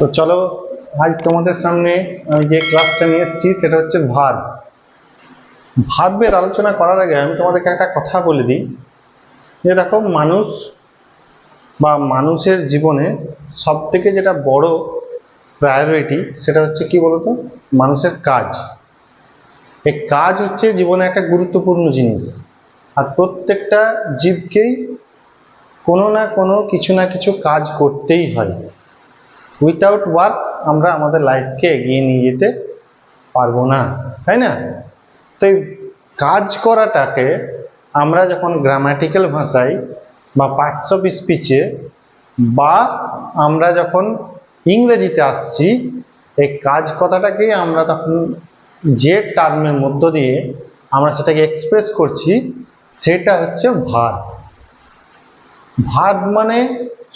তো চলো, আজ তোমাদের সামনে আমি যে ক্লাসটা নিয়ে এসেছি, সেটা হচ্ছে ভার্ব ভার্বের আলোচনা করার আগে আমি তোমাদেরকে একটা কথা বলে দিই। যে দেখো, মানুষ বা মানুষের জীবনে সব থেকে যেটা বড় প্রায়োরিটি সেটা হচ্ছে কি বলতো? মানুষের কাজ। এই কাজ হচ্ছে জীবনে একটা গুরুত্বপূর্ণ জিনিস। আর প্রত্যেকটা জীবকেই কোনো না কোনো কিছু না কিছু কাজ করতেই হয়। উইথাউট ওয়ার্ক আমরা আমাদের লাইফকে এগিয়ে নিয়ে যেতে পারব না, তাই না? তো এই কাজ করাটাকে আমরা যখন গ্রামাটিক্যাল ভাষায় বা পার্টস অফ স্পিচে বা আমরা যখন ইংরেজিতে আসছি, এই কাজ কথাটাকেই আমরা তখন যে টার্মের মধ্য দিয়ে আমরা সেটাকে এক্সপ্রেস করছি, সেটা হচ্ছে ভার্ব ভার্ব মানে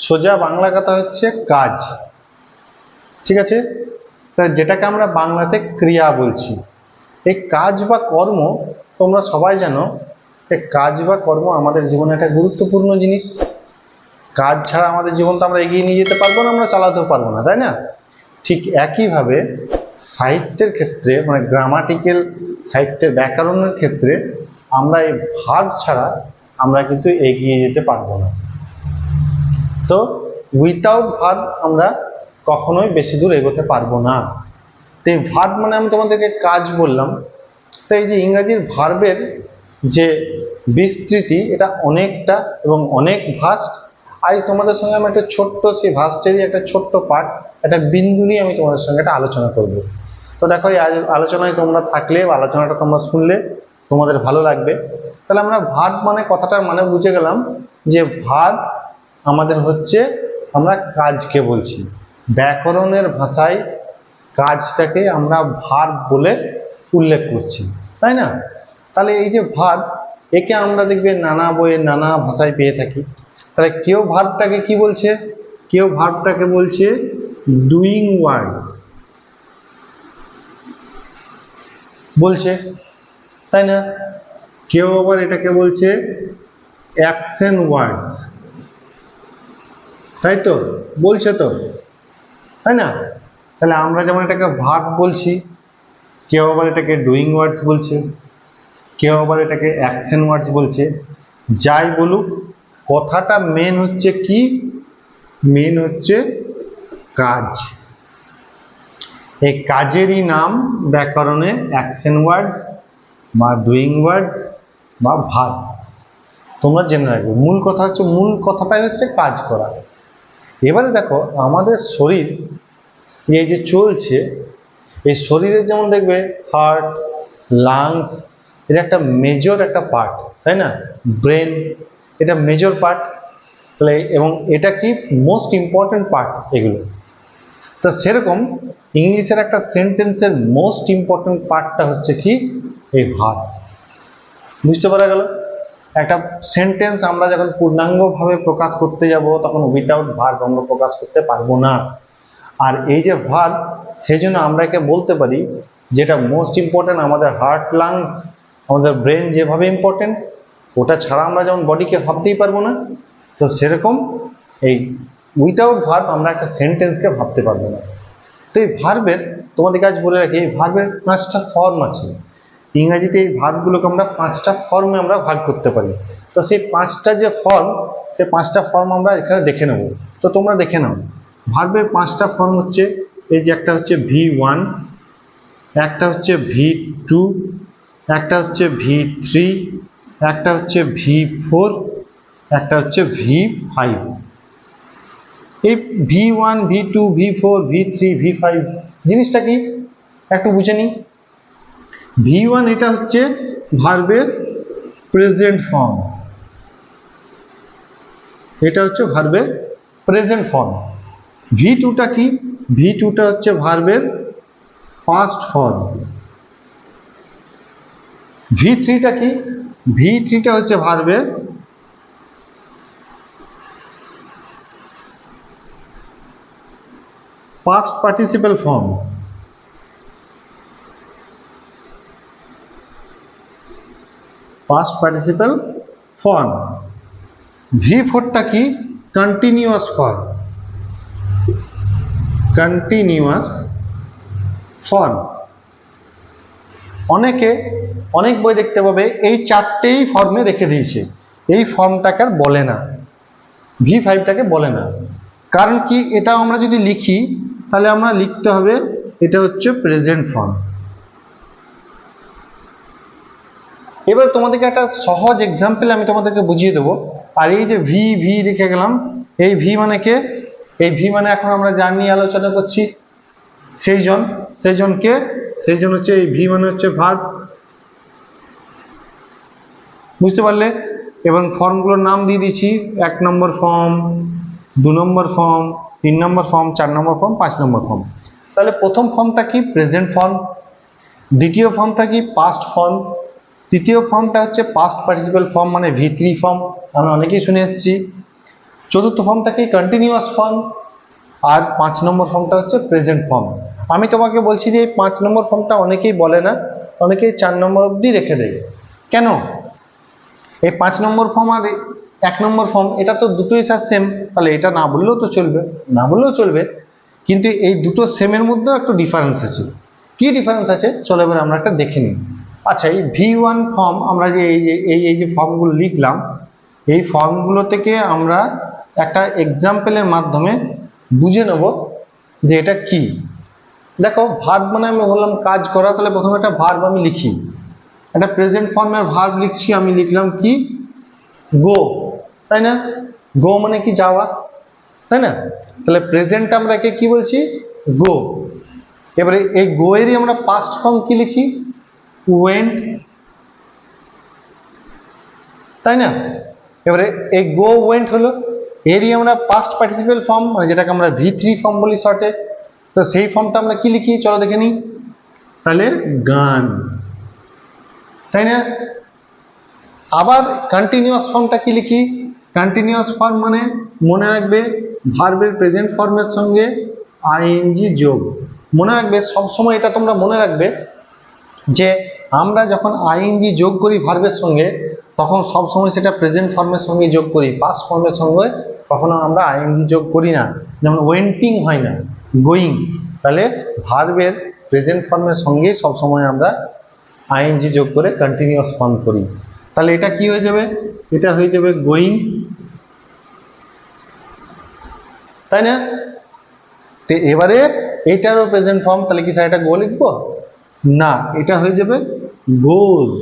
সোজা বাংলা কথা হচ্ছে কাজ। ঠিক আছে? তা যেটাকে আমরা বাংলাতে ক্রিয়া বলছি। এই কাজ বা কর্ম, তোমরা সবাই জানো, এই কাজ বা কর্ম আমাদের জীবনে একটা গুরুত্বপূর্ণ জিনিস। কাজ ছাড়া আমাদের জীবনটা আমরা এগিয়ে নিয়ে যেতে পারব না, আমরা চালাতেও পারব না, তাই না? ঠিক একইভাবে সাহিত্যের ক্ষেত্রে মানে গ্রামাটিক্যাল সাহিত্যের ব্যাকরণের ক্ষেত্রে, আমরা এই ভার্ব ছাড়া আমরা কিন্তু এগিয়ে যেতে পারব না। তো উইথাউট ভার্ব আমরা কখনোই বেশি দূর এগোতে পারব না। তো ভার্ব মানে আমি তোমাদেরকে কাজ বললাম, তো এই যে ইংরাজির ভার্বের যে বিস্তৃতি, এটা অনেকটা এবং অনেক ভাস্ট আজ তোমাদের সঙ্গে আমি একটা ছোট্ট, সেই ভাস্টেরই একটা ছোট্ট পার্ট একটা বিন্দু নিয়ে আমি তোমাদের সঙ্গে একটা আলোচনা করব। তো দেখো, এই আলোচনায় তোমরা থাকলে বা আলোচনাটা তোমরা শুনলে, তোমাদের ভালো লাগবে। তাহলে আমরা ভার্ব মানে কথাটার মানে বুঝে গেলাম যে ভার্ব আমাদের হচ্ছে আমরা কাজকে বলছি। ব্যাকরণের ভাষায় কাজটাকে আমরা ভার্ব বলে উল্লেখ করছি, তাই না? তাহলে এই যে ভার্ব, একে আমরা দেখবে নানা বইয়ে নানা ভাষায় পেয়ে থাকি। তাহলে কেউ ভার্বটাকে কি বলছে? কেউ ভার্বটাকে বলছে ডুইং ওয়ার্ডস বলছে, তাই না? কেউ আবার এটাকে বলছে অ্যাকশন ওয়ার্ডস তাই তো? বলছে তো। তাই না? তাহলে আমরা যেমন এটাকে ভার্ব বলছি, কেউ আবার এটাকে ডুইং ওয়ার্ডস বলছে, কেউ আবার এটাকে অ্যাকশন ওয়ার্ডস বলছে, যাই বলুক, কথাটা মেন হচ্ছে কি? মেন হচ্ছে কাজ। এই কাজেরই নাম ব্যাকরণে অ্যাকশন ওয়ার্ডস বা ডুইং ওয়ার্ডস বা ভার্ব তোমরা জেনে রাখবে, মূল কথা হচ্ছে, মূল কথাটাই হচ্ছে কাজ করা। এবারে দেখো, আমাদের শরীর এই যে চলছে, এই শরীরের যেমন দেখবে হার্ট লাংস এটা একটা মেজর একটা পার্ট তাই না? ব্রেন এটা মেজর পার্ট তাহলে এবং এটা কি মোস্ট ইম্পর্টেন্ট পার্ট এগুলো? তো সেরকম ইংলিশের একটা সেন্টেন্সের মোস্ট ইম্পর্টেন্ট পার্টটা হচ্ছে কি? এই ভার্ব বুঝতে পারা গেল? একটা সেন্টেন্স আমরা যখন পূর্ণাঙ্গভাবে প্রকাশ করতে যাব, তখন উইথাউট ভার্ব আমরা প্রকাশ করতে পারব না। আর এই যে ভার্ব সেই জন্য আমরা একে বলতে পারি যেটা মোস্ট ইম্পর্টেন্ট আমাদের হার্ট লাংস আমাদের ব্রেন যেভাবে ইম্পর্টেন্ট ওটা ছাড়া আমরা যেমন বডিকে ভাবতেই পারব না, তো সেরকম এই উইথাউট ভার্ব আমরা একটা সেন্টেন্সকে ভাবতে পারব না। তো এই ভার্বের তোমাদেরকে আজ বলে রাখি, এই ভার্বের পাঁচটা ফর্ম আছে। ইংরাজিতে এই ভার্বগুলোকে আমরা পাঁচটা ফর্মে আমরা ভাগ করতে পারি। তো সেই পাঁচটা যে ফর্ম সেই পাঁচটা ফর্ম আমরা এখানে দেখে নেব। তো তোমরা দেখে নাও। ভার্বের পাঁচটা ফর্ম হচ্ছে, এই যে একটা হচ্ছে ভি ওয়ান একটা হচ্ছে ভি টু একটা হচ্ছে ভি থ্রি একটা হচ্ছে ভি ফোর একটা হচ্ছে ভি ফাইভ এই V one V two V four V three V five জিনিসটা কি? একটু বুঝে নিই। ভি ওয়ান এটা হচ্ছে ভার্বের প্রেজেন্ট ফর্ম এটা হচ্ছে ভার্বের প্রেজেন্ট ফর্ম ভি টুটা কি? ভি টুটা হচ্ছে ভার্বের পাস্ট ফর্ম ভি থ্রিটা কি? ভি থ্রিটা হচ্ছে ভার্বের past participle form past participle form V ফোরটা কি? কন্টিনিউয়াস ফর্ম কন্টিনিউয়াস ফর্ম অনেকে অনেক বই দেখতে পাবে, এই চারটেই ফর্মে রেখে দিয়েছে। এই ফর্মটাকে আর বলে না। ভি ফাইভটাকে বলে না। কারণ কি এটা আমরা যদি লিখি, তাহলে আমরা লিখতে হবে, এটা হচ্ছে প্রেজেন্ট ফর্ম এবার তোমাদেরকে একটা সহজ এক্সাম্পল আমি তোমাদেরকে বুঝিয়ে দেবো। আর এই যে ভি ভি লিখে গেলাম, এই ভি মানে কে? এই ভি মানে এখন আমরা যার নিয়ে আলোচনা করছি সেই জন সেই জনকে সেই জন হচ্ছে এই ভি মানে হচ্ছে ভার্ব বুঝতে পারলে? এবং ফর্মগুলোর নাম দিয়ে দিচ্ছি, এক নম্বর ফর্ম দু নম্বর ফর্ম তিন নম্বর ফর্ম চার নম্বর ফর্ম পাঁচ নম্বর ফর্ম তাহলে প্রথম ফর্মটা কি? প্রেজেন্ট ফর্ম দ্বিতীয় ফর্মটা কি? পাস্ট ফর্ম তৃতীয় ফর্মটা হচ্ছে পাস্ট পার্টিসিপাল ফর্ম মানে ভি থ্রি ফর্ম আমরা অনেকেই শুনে এসেছি। চতুর্থ ফর্মটা কি কন্টিনিউয়াস ফর্ম আর পাঁচ নম্বর ফর্মটা হচ্ছে প্রেজেন্ট ফর্ম আমি তোমাকে বলছি যে এই পাঁচ নম্বর ফর্মটা অনেকেই বলে না, অনেকেই চার নম্বর অবধি রেখে দেয়। কেন? এই পাঁচ নম্বর ফর্ম আর এক নম্বর ফর্ম এটা তো দুটোই স্যার সেম তাহলে এটা না বললেও তো চলবে, না বললেও চলবে, কিন্তু এই দুটো সেমের মধ্যেও একটু ডিফারেন্স আছে। কি ডিফারেন্স আছে? চলো এবার আমরা একটা দেখে নিই। আচ্ছা এই ভি ওয়ান ফর্ম আমরা যে এই যে, এই এই যে ফর্মগুলো লিখলাম, এই ফর্মগুলো থেকে আমরা একটা এক্সাম্পলের মাধ্যমে বুঝে নেব যে এটা কি। দেখো ভার্ব মানে আমি বললাম কাজ করা, তাহলে প্রথমে একটা ভার্ব আমি লিখি। একটা প্রেজেন্ট ফর্মের ভার্ব লিখছি, আমি লিখলাম কি? গো তাই না? গো মানে কি যাওয়া? তাই না? তাহলে প্রেজেন্ট আমরা একে কি বলছি? গো এবারে এই গো এরই আমরা পাস্ট ফর্ম কি লিখি? ওয়েন্ট তাই না? এবারে এই গো ওয়েন্ট হলো এরই আমরা পাস্ট পার্টিসিপাল ফর্ম মানে যেটাকে আমরা ভি থ্রি ফর্ম বলি শর্টে তো সেই ফর্মটা আমরা কি লিখি? চলো দেখে নিই। তাহলে গান। তাই না? আবার কন্টিনিউয়াস ফর্মটা কি লিখি? কন্টিনিউয়াস ফর্ম মানে মনে রাখবে ভার্বের প্রেজেন্ট ফর্মের সঙ্গে আইএনজি যোগ। মনে রাখবে, সবসময় এটা তোমরা মনে রাখবে যে আমরা যখন আইএনজি যোগ করি ভার্বের সঙ্গে, তখন সবসময় সেটা প্রেজেন্ট ফর্মের সঙ্গে যোগ করি পাস্ট ফর্মের সঙ্গে কখনো আমরা আইএনজি যোগ করি না, যেমন ওয়েন্টিং হয় না, গোয়িং, তাহলে ভার্বের প্রেজেন্ট ফর্মের সঙ্গেই সবসময় আমরা আইএনজি যোগ করে কন্টিনিউয়াস ফর্ম করি। তাহলে এটা কি হয়ে যাবে? এটা হয়ে যাবে গোয়িং। তাই না? তো এবারে এইটারও প্রেজেন্ট ফর্ম, তাহলে কি স্যার এটা গো লিখব? না, এটা হয়ে যাবে গোজ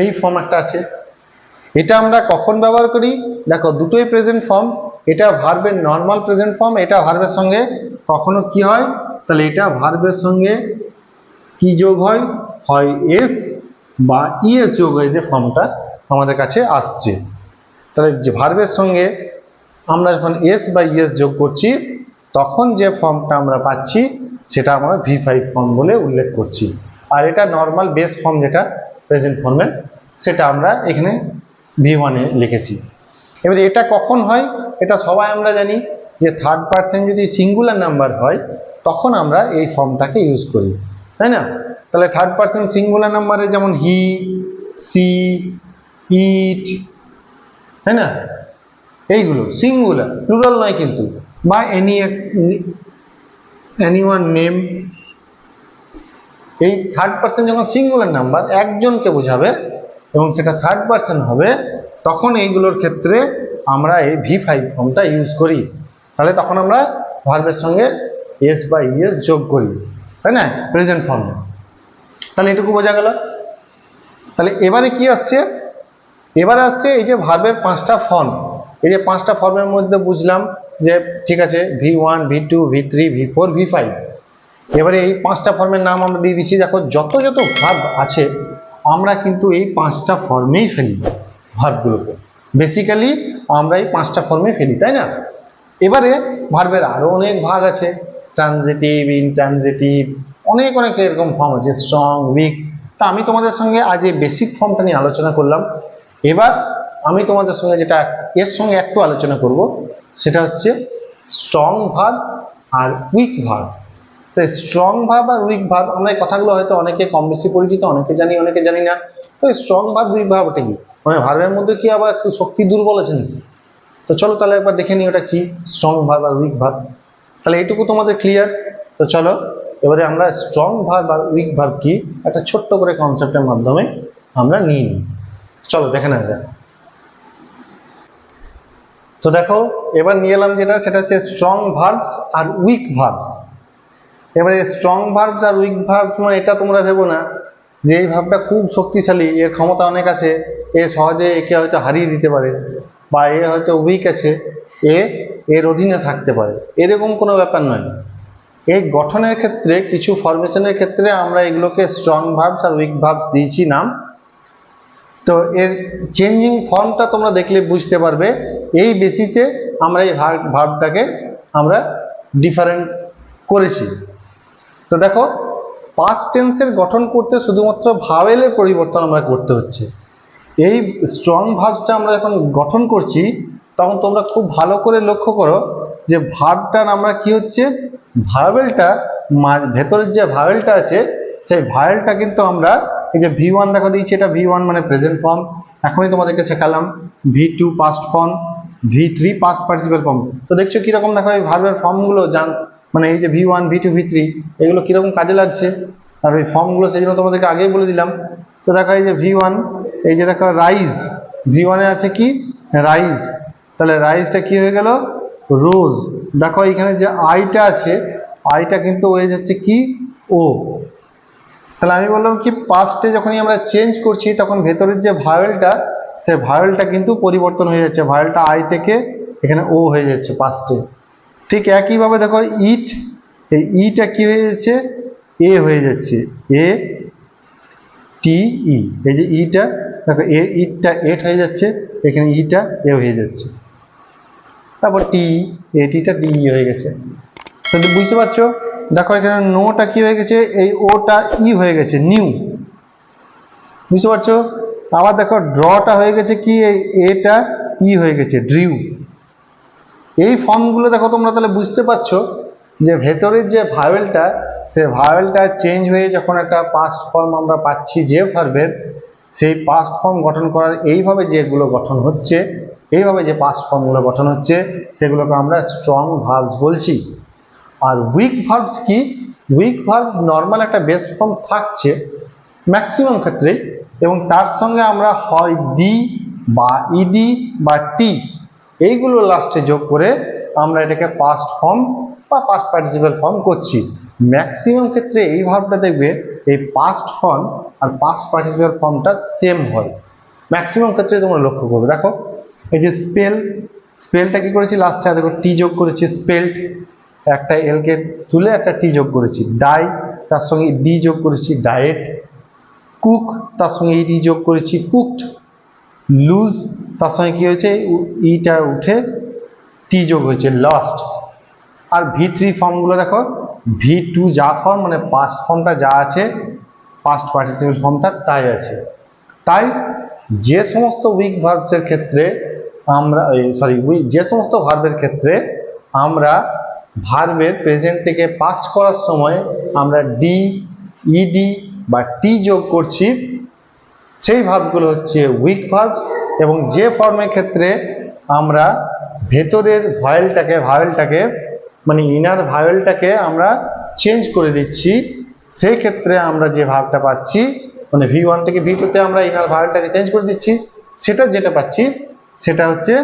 এই ফর্ম একটা আছে। এটা আমরা কখন ব্যবহার করি? দেখো, দুটোই প্রেজেন্ট ফর্ম এটা ভার্বের নর্মাল প্রেজেন্ট ফর্ম এটা ভার্বের সঙ্গে কখনো কি হয়? তাহলে এটা ভার্বের সঙ্গে কি যোগ হয়? হয় এস বা ইএস যোগ হয়ে, যে ফর্মটা আমাদের কাছে আসছে। তাহলে যে ভার্বের সঙ্গে আমরা যখন এস বা ইএস যোগ করছি, তখন যে ফর্মটা আমরা পাচ্ছি, সেটা আমরা ভি ফাইভ ফর্ম বলে উল্লেখ করছি। আর এটা নর্মাল বেস ফর্ম যেটা প্রেজেন্ট ফর্মের সেটা আমরা এখানে ভি ওয়ানে লিখেছি। এবারে এটা কখন হয়? এটা সবাই আমরা জানি যে থার্ড পার্সন যদি সিঙ্গুলার নাম্বার হয়, তখন আমরা এই ফর্মটাকে ইউজ করি। তাই না? তাহলে থার্ড পার্সন সিঙ্গুলার নাম্বারে যেমন হি সি ইট তাই না? এইগুলো সিঙ্গুলার প্লুরাল নয় কিন্তু। বা এনি এনি ওয়ান নেম এই থার্ড পার্সন যখন সিঙ্গুলার নাম্বার একজনকে বোঝাবে এবং সেটা থার্ড পার্সন হবে, তখন এইগুলোর ক্ষেত্রে আমরা এই ভি ফাইভ ফর্মটা ইউজ করি। তাহলে তখন আমরা ভার্বের সঙ্গে এস বা ইএস যোগ করি, তাই না? প্রেজেন্ট ফর্মে তাহলে এটুকু বোঝা গেল? তাহলে এবারে কি আসছে? এবারে আসছে এই যে ভার্বের পাঁচটা ফর্ম এই যে পাঁচটা ফর্মের মধ্যে বুঝলাম যে ঠিক আছে V one V two V three V four V five এবারে এই পাঁচটা ফর্মের নাম আমরা দিয়ে দিচ্ছি, দেখো যত যত ভার্ব আছে আমরা কিন্তু এই পাঁচটা ফর্মেই ফেলি ভার্বগুলোকে বেসিক্যালি আমরা এই পাঁচটা ফর্মে ফেলি, তাই না? এবারে ভার্বের আরও অনেক ভাগ আছে। ট্রানজিটিভ ইনট্রানজিটিভ অনেক অনেক এরকম ফর্ম আছে। স্ট্রং উইক তা আমি তোমাদের সঙ্গে আজ এই বেসিক ফর্মটা নিয়ে আলোচনা করলাম। এবার আমি তোমাদের সঙ্গে যেটা এর সঙ্গে একটু আলোচনা করব, সেটা হচ্ছে স্ট্রং ভার্ব আর উইক ভার্ব তো স্ট্রং ভাব আর উইক ভাব, আমরা কথাগুলো হয়তো অনেকে কম বেশি পরিচিত, অনেকে জানি অনেকে জানি না। তো স্ট্রং ভার্ব উইক ভার্ব ওটা কি? মানে ভার্বের মধ্যে কি আবার একটু শক্তি দুর্বল আছে নাকি? তো চলো তাহলে একবার দেখে নিই ওটা কি স্ট্রং ভার্ব আর উইক ভাব। তাহলে এইটুকু তোমাদের ক্লিয়ার তো চলো, এবারে আমরা স্ট্রং ভার্ব আর উইক ভার্ব কি? একটা ছোট্ট করে কনসেপ্টের মাধ্যমে আমরা নিই। চলো, দেখে নেওয়া যাক। তো দেখো, এবার নিয়ে এলাম যেটা, সেটা হচ্ছে স্ট্রং ভার্বস আর উইক ভার্বস এবারে স্ট্রং ভার্বস আর উইক ভার্ব মানে এটা তোমরা ভেবো না, যে এই ভাবটা খুব শক্তিশালী, এর ক্ষমতা অনেক আছে, এ সহজে একে হয়তো হারিয়ে দিতে পারে, বা এ হয়তো উইক আছে, এ, এর অধীনে থাকতে পারে, এরকম কোনো ব্যাপার নয়। এই গঠনের ক্ষেত্রে, কিছু ফরমেশনের ক্ষেত্রে আমরা এগুলোকে স্ট্রং ভার্বস আর উইক ভার্বস দিয়েছি নাম। তো এর চেঞ্জিং ফর্মটা তোমরা দেখলে বুঝতে পারবে, এই বেসিসে আমরা এই ভার্বটাকে আমরা ডিফারেন্ট করেছি। তো দেখো পাস্ট টেন্সের গঠন করতে শুধুমাত্র ভাওয়েলের পরিবর্তন আমরা করতে হচ্ছে। এই স্ট্রং ভার্বসটা আমরা যখন গঠন করছি, তখন তোমরা খুব ভালো করে লক্ষ্য করো যে ভার্বটার আমরা কি হচ্ছে? ভাওয়েলটা ভেতরের যে ভাওয়েলটা আছে, সেই ভাওয়েলটা কিন্তু আমরা এই যে ভি ওয়ান দেখা, দিয়েছি এটা ভি ওয়ান মানে প্রেজেন্ট ফর্ম এখনই তোমাদেরকে শেখালাম V two past form V three past participle form তো দেখছ কীরকম দেখো এই ভার্বের ফর্মগুলো জান মানে এই যে V one V two V three এগুলো কীরকম কাজে লাগছে? আর ওই ফর্মগুলো সেই জন্য তোমাদেরকে আগেই বলে দিলাম। তো দেখো এই যে ভি ওয়ান এই যে দেখো রাইজ ভি ওয়ানে আছে কি? রাইজ তাহলে রাইজটা কি হয়ে গেল? রোজ দেখো এখানে যে আইটা আছে আইটা কিন্তু হয়ে যাচ্ছে কি? ও তাহলে আমি বললাম কি পাস্টে যখনই আমরা চেঞ্জ করছি, তখন ভেতরের যে ভায়োলটা সে ভায়োলটা কিন্তু পরিবর্তন হয়ে যাচ্ছে। ভায়োলটা আই থেকে এখানে ও হয়ে যাচ্ছে পাস্টে ঠিক একইভাবে দেখো ইট এই ইটা কি হয়ে যাচ্ছে? এ হয়ে যাচ্ছে। এ টি ই এই যে ইটা দেখো এ ইটটা এট হয়ে যাচ্ছে, এখানে ইটা এ হয়ে যাচ্ছে। তারপর টি এ টিটা ডি হয়ে গেছে। তো বুঝতে পারছ? দেখো এখানে নোটা কি হয়ে গেছে? এই ওটা ই হয়ে গেছে নিউ বুঝতে পারছ? আবার দেখো ড্রটা হয়ে গেছে কি? এই এটা ই হয়ে গেছে ড্রিউ এই ফর্মগুলো দেখো তোমরা তাহলে বুঝতে পারছ যে ভেতরের যে ভাওয়েলটা, সে ভাওয়েলটা চেঞ্জ হয়ে যখন একটা পাস্ট ফর্ম আমরা পাচ্ছি যে ভার্বের সেই পাস্ট ফর্ম গঠন করার এইভাবে যেগুলো গঠন হচ্ছে, এইভাবে যে পাস্ট ফর্মগুলো গঠন হচ্ছে, সেগুলোকে আমরা স্ট্রং ভার্বস বলছি। আর উইক ভার্বস কি? উইক ভার্ব নর্মাল একটা বেস ফর্ম থাকছে ম্যাক্সিমাম ক্ষেত্রে এবং তার সঙ্গে আমরা হয় ডি বা ইডি বা টি এইগুলো লাস্টে যোগ করে আমরা এটাকে পাস্ট ফর্ম বা পাস্ট পার্টিসিপাল ফর্ম করছি। ম্যাক্সিমাম ক্ষেত্রে এই ভাবটা দেখবে, এই পাস্ট ফর্ম আর পাস্ট পার্টিসিপাল ফর্মটা সেম হয়। ম্যাক্সিমাম ক্ষেত্রে তোমরা লক্ষ্য করবে, দেখো, এই যে স্পেল স্পেলটা কি করেছি লাস্টে দেখো টি যোগ করেছি স্পেল্ড একটা এলকে তুলে একটা টি যোগ করেছি। ডাই তার সঙ্গে ডি যোগ করেছি ডায়েট কুক তার সঙ্গে ইডি যোগ করেছি কুকড লুজ তার সঙ্গে কি হয়েছে? ইটা উঠে টি যোগ হয়েছে লস্ট আর ভি থ্রি ফর্মগুলো দেখো ভি টু যা ফর্ম মানে পাস্ট ফর্মটা যা আছে পাস্ট পার্টিসিপেল ফর্মটা তাই আছে। তাই যে সমস্ত উইক ভার্বসের ক্ষেত্রে আমরা সরি যে সমস্ত ভার্বের ক্ষেত্রে আমরা ভার্বের প্রেজেন্ট থেকে পাস্ট করার সময় আমরা ডি ইডি বা টি যোগ করছি, সেই ভার্বগুলো হচ্ছে উইক ভার্ব এবং যে ফর্মের ক্ষেত্রে আমরা ভেতরের ভয়েলটাকে ভাওয়েলটাকে মানে ইনার ভাওয়েলটাকে আমরা চেঞ্জ করে দিচ্ছি, সেই ক্ষেত্রে আমরা যে ভাবটা পাচ্ছি মানে ভি ওয়ান থেকে ভি টুতে আমরা ইনার ভাওয়েলটাকে চেঞ্জ করে দিচ্ছি, সেটা যেটা পাচ্ছি, সেটা হচ্ছে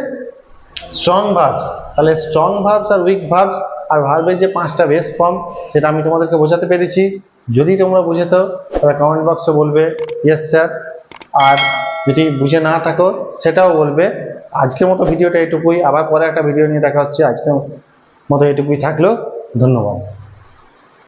স্ট্রং ভার্বস তাহলে স্ট্রং ভার্বস আর উইক ভার্বস আর ভার্বের যে পাঁচটা বেস ফর্ম সেটা আমি তোমাদেরকে বোঝাতে পেরেছি। যদি তোমরা বুঝে তো তাহলে কমেন্ট বক্সে বলবে ইয়েস স্যার আর যদি বুঝে না থাকো, সেটাও বলবে। আজকের মতো ভিডিওটা এটুকুই। আবার পরে একটা ভিডিও নিয়ে দেখা হচ্ছে। আজকের মতো এটুকুই থাকল। ধন্যবাদ।